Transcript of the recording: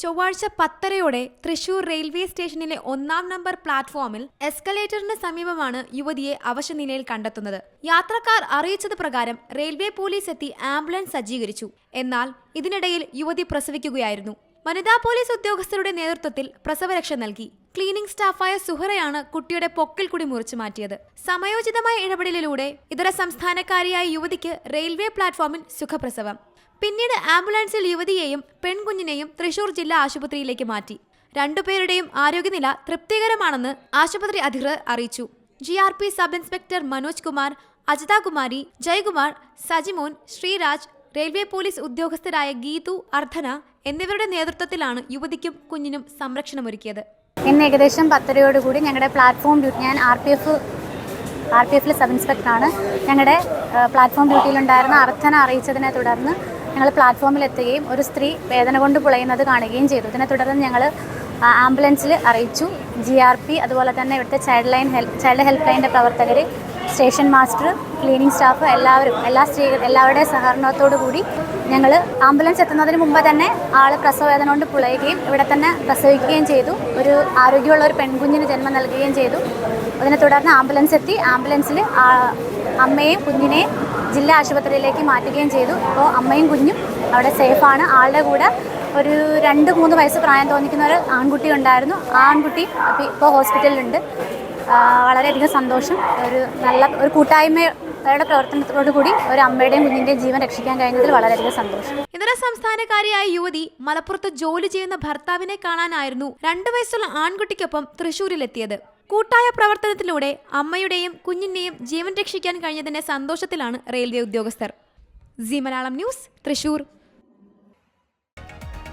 ചൊവ്വാഴ്ച പത്തരയോടെ തൃശൂർ റെയിൽവേ സ്റ്റേഷനിലെ ഒന്നാം നമ്പർ പ്ലാറ്റ്ഫോമിൽ എസ്കലേറ്ററിന് സമീപമാണ് യുവതിയെ അവശനിലയിൽ കണ്ടെത്തുന്നത്. യാത്രക്കാർ അറിയിച്ചത് പ്രകാരം റെയിൽവേ പോലീസ് എത്തി ആംബുലൻസ് സജ്ജീകരിച്ചു. എന്നാൽ ഇതിനിടയിൽ യുവതി പ്രസവിക്കുകയായിരുന്നു. വനിതാ പോലീസ് ഉദ്യോഗസ്ഥരുടെ നേതൃത്വത്തിൽ പ്രസവരക്ഷ നൽകി. ക്ലീനിംഗ് സ്റ്റാഫായ സുഹറയാണ് കുട്ടിയുടെ പൊക്കിൽ കൂടി മുറിച്ചു മാറ്റിയത്. സമയോചിതമായ ഇടപെടലിലൂടെ ഇതര സംസ്ഥാനക്കാരിയായ യുവതിക്ക് റെയിൽവേ പ്ലാറ്റ്ഫോമിൽ സുഖപ്രസവം. പിന്നീട് ആംബുലൻസിൽ യുവതിയെയും പെൺകുഞ്ഞിനെയും തൃശൂർ ജില്ലാ ആശുപത്രിയിലേക്ക് മാറ്റി. രണ്ടുപേരുടെയും ആരോഗ്യനില തൃപ്തികരമാണെന്ന് ആശുപത്രി അധികൃതർ അറിയിച്ചു. G R P sub inspector Manoj Kumar Ajitha Kumari Jayakumar Sajimon Sreeraj railway police ഉദ്യോഗസ്ഥരായ Geethu Ardhana എന്നിവരുടെ നേതൃത്വത്തിലാണ് യുവതിക്കും കുഞ്ഞിനും സംരക്ഷണമൊരുക്കിയത്. ഇന്ന് ഏകദേശം പത്തരയോടുകൂടി ഞങ്ങളുടെ പ്ലാറ്റ്ഫോം ഡ്യൂട്ടി ഞാൻ R P F R P എഫിലെ സബ് ഇൻസ്പെക്ടറാണ് ഞങ്ങളുടെ പ്ലാറ്റ്ഫോം ഡ്യൂട്ടിയിലുണ്ടായിരുന്ന അർത്ഥന അറിയിച്ചതിനെ തുടർന്ന് ഞങ്ങൾ പ്ലാറ്റ്ഫോമിൽ എത്തുകയും ഒരു സ്ത്രീ വേദന കൊണ്ട് പുളയുന്നത് കാണുകയും ചെയ്തു. ഇതിനെ തുടർന്ന് ഞങ്ങൾ ആംബുലൻസിൽ അറിയിച്ചു. ജി ആർ പി അതുപോലെ തന്നെ ഇവിടുത്തെ child line help child help ലൈന്റെ പ്രവർത്തകർ സ്റ്റേഷൻ മാസ്റ്റർ ക്ലീനിങ് സ്റ്റാഫ് എല്ലാവരും എല്ലാ സ്ത്രീകൾ എല്ലാവരുടെയും സഹകരണത്തോടു കൂടി ഞങ്ങൾ ആംബുലൻസ് എത്തുന്നതിന് മുമ്പ് തന്നെ ആൾ പ്രസവവേദന കൊണ്ട് പുളയുകയും ഇവിടെ തന്നെ പ്രസവിക്കുകയും ചെയ്തു. ഒരു ആരോഗ്യമുള്ള ഒരു പെൺകുഞ്ഞിന് ജന്മം നൽകുകയും ചെയ്തു. അതിനെ തുടർന്ന് ആംബുലൻസ് എത്തി. ആംബുലൻസിൽ അമ്മയെയും കുഞ്ഞിനെയും ജില്ലാ ആശുപത്രിയിലേക്ക് മാറ്റുകയും ചെയ്തു. അപ്പോൾ അമ്മയും കുഞ്ഞും അവിടെ സേഫാണ് ആളുടെ കൂടെ ഒരു രണ്ട് മൂന്ന് വയസ്സ് പ്രായം തോന്നിക്കുന്ന ഒരു ആൺകുട്ടി ഉണ്ടായിരുന്നു. ആ ആൺകുട്ടി ഇപ്പോൾ ഹോസ്പിറ്റലിലുണ്ട് വളരെയധികം സന്തോഷം. ഒരു നല്ല ഒരു കൂട്ടായ്മയുടെ പ്രവർത്തനത്തോടു കൂടി ഒരു അമ്മയുടെയും കുഞ്ഞിന്റെയും ജീവൻ രക്ഷിക്കാൻ കഴിഞ്ഞതിൽ വളരെയധികം സന്തോഷം. ഇതര സംസ്ഥാനക്കാരിയായ യുവതി മലപ്പുറത്ത് ജോലി ചെയ്യുന്ന ഭർത്താവിനെ കാണാനായിരുന്നു രണ്ടു വയസ്സുള്ള ആൺകുട്ടിക്കൊപ്പം തൃശൂരിലെത്തിയത് കൂട്ടായ പ്രവർത്തനത്തിലൂടെ അമ്മയുടെയും കുഞ്ഞിന്റെയും ജീവൻ രക്ഷിക്കാൻ കഴിഞ്ഞതിന്റെ സന്തോഷത്തിലാണ് റെയിൽവേ ഉദ്യോഗസ്ഥർ. G Malayalam news Thrissur